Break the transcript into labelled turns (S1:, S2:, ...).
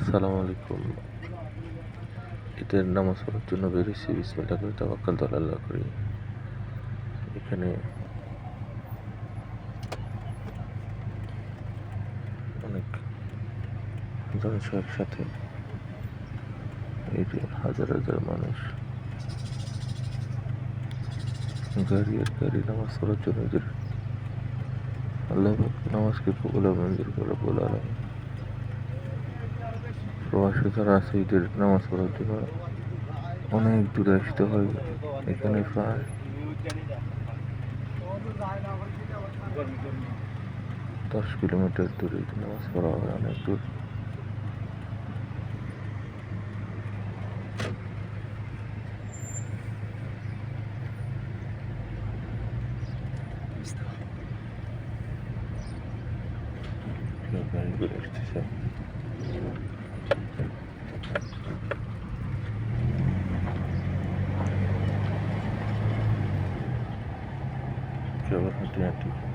S1: আসসালামু আলাইকুম। ঈদের নামাজ পড়ার জন্য বেরিয়েছি। বিসমিল্লাহ করে তাওয়াক্কাল তো আল্লাহ করি। এখানে অনেক জনস একসাথে এই হাজার হাজার মানুষ গাড়ি আর গাড়ি নামাজ পড়ার জন্য এদের আল্লাহ নামাজকে কবুল মঞ্জুর করে, বলা প্রবাসী যারা আছে, ঈদের নামাজ পড়ার জন্য অনেক দূরে আসতে হয়, এখানে প্রায় দশ কিলোমিটার দূরে নামাজ পড়া হয়, অনেক দূর। গাড়ি করে Şöyle bir